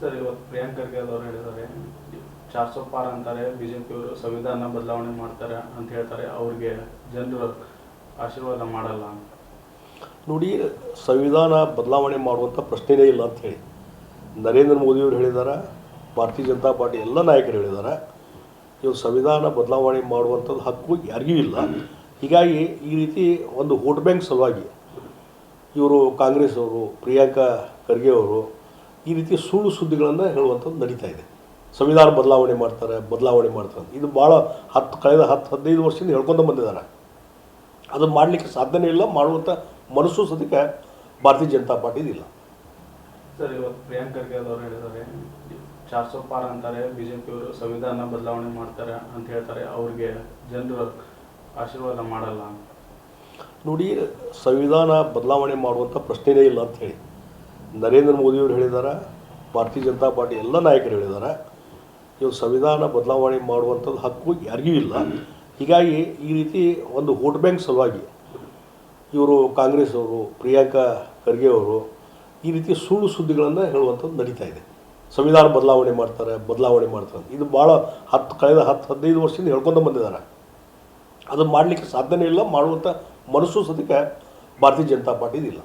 Sir, ಇವತ್ತು ಪ್ರಿಯಾಂಕ್ ಖರ್ಗೆ ಅವರು ಹೇಳಿದ್ದಾರೆ. ಚಾರ್ ಪಾರ್ ಅಂತಾರೆ ಬಿಜೆಪಿಯವರು ಸಂವಿಧಾನ ಬದಲಾವಣೆ ಮಾಡ್ತಾರೆ ಅಂತ ಹೇಳ್ತಾರೆ. ಅವ್ರಿಗೆ ಜನರು ಆಶೀರ್ವಾದ ಮಾಡಲ್ಲ ನೋಡಿ, ಸಂವಿಧಾನ ಬದಲಾವಣೆ ಮಾಡುವಂಥ ಪ್ರಶ್ನೆನೇ ಇಲ್ಲ ಅಂತ ಹೇಳಿ. ನರೇಂದ್ರ ಮೋದಿಯವರು ಹೇಳಿದ್ದಾರೆ ಭಾರತೀಯ ಜನತಾ ಪಾರ್ಟಿ ಎಲ್ಲ ನಾಯಕರು ಹೇಳಿದ್ದಾರೆ ಇವರು ಸಂವಿಧಾನ ಬದಲಾವಣೆ ಮಾಡುವಂಥದ್ದು ಹಕ್ಕು ಯಾರಿಗೂ ಇಲ್ಲ. ಹೀಗಾಗಿ ಈ ರೀತಿ ಒಂದು ವೋಟ್ ಬ್ಯಾಂಕ್ ಸಲುವಾಗಿ ಇವರು ಕಾಂಗ್ರೆಸ್ ಅವರು, ಪ್ರಿಯಾಂಕಾ ಖರ್ಗೆ ಅವರು ಈ ರೀತಿ ಸುಳ್ಳು ಸುದ್ದಿಗಳನ್ನು ಹೇಳುವಂಥದ್ದು ನಡೀತಾ ಇದೆ. ಸಂವಿಧಾನ ಬದಲಾವಣೆ ಮಾಡ್ತಾರೆ ಬದಲಾವಣೆ ಮಾಡ್ತಾರೆ ಇದು ಭಾಳ ಹತ್ತು ಕಳೆದ ಹತ್ತು ಹದಿನೈದು ವರ್ಷದಿಂದ ಹೇಳ್ಕೊಂಡು ಬಂದಿದ್ದಾರೆ. ಅದು ಮಾಡಲಿಕ್ಕೆ ಸಾಧ್ಯನೇ ಇಲ್ಲ ಮಾಡುವಂಥ ಮನಸ್ಸು ಸದ್ಯಕ್ಕೆ ಭಾರತೀಯ ಜನತಾ ಪಾರ್ಟಿದಿಲ್ಲ ಸರ್ ಇವತ್ತು ಪ್ರಿಯಾಂಕ್ ಖರ್ಗೆ ಅವರು ಹೇಳಿದ್ದಾರೆ ಚಾರ್ ಸೊ ಪಾರ್ ಅಂತಾರೆ ಬಿಜೆಪಿಯವರು ಸಂವಿಧಾನ ಬದಲಾವಣೆ ಮಾಡ್ತಾರೆ ಅಂತ ಹೇಳ್ತಾರೆ ಅವ್ರಿಗೆ ಜನರು ಆಶೀರ್ವಾದ ಮಾಡಲ್ಲ ನೋಡಿ ಸಂವಿಧಾನ ಬದಲಾವಣೆ ಮಾಡುವಂಥ ಪ್ರಶ್ನೆನೇ ಇಲ್ಲ ಅಂತ ಹೇಳಿ. ನರೇಂದ್ರ ಮೋದಿಯವರು ಹೇಳಿದ್ದಾರೆ ಭಾರತೀಯ ಜನತಾ ಪಾರ್ಟಿ ಎಲ್ಲ ನಾಯಕರು ಹೇಳಿದ್ದಾರೆ ಇವರು ಸಂವಿಧಾನ ಬದಲಾವಣೆ ಮಾಡುವಂಥದ್ದು ಹಕ್ಕು ಯಾರಿಗೂ ಇಲ್ಲ. ಹೀಗಾಗಿ ಈ ರೀತಿ ಒಂದು ವೋಟ್ ಬ್ಯಾಂಕ್ ಸಲುವಾಗಿ ಇವರು ಕಾಂಗ್ರೆಸ್ ಅವರು, ಪ್ರಿಯಾಂಕಾ ಖರ್ಗೆ ಅವರು ಈ ರೀತಿ ಸುಳ್ಳು ಸುದ್ದಿಗಳನ್ನು ಹೇಳುವಂಥದ್ದು ನಡೀತಾ ಇದೆ. ಸಂವಿಧಾನ ಬದಲಾವಣೆ ಮಾಡ್ತಾರೆ ಬದಲಾವಣೆ ಮಾಡ್ತಾರೆ. ಇದು ಭಾಳ ಹತ್ತು, ಕಳೆದ ಹತ್ತು, ಹದಿನೈದು ವರ್ಷದಿಂದ ಹೇಳ್ಕೊಂಡು ಬಂದಿದ್ದಾರೆ. ಅದು ಮಾಡಲಿಕ್ಕೆ ಸಾಧ್ಯನೇ ಇಲ್ಲ, ಮಾಡುವಂಥ ಮನಸ್ಸು ಸದ್ಯಕ್ಕೆ ಭಾರತೀಯ ಜನತಾ ಪಾರ್ಟಿದಿಲ್ಲ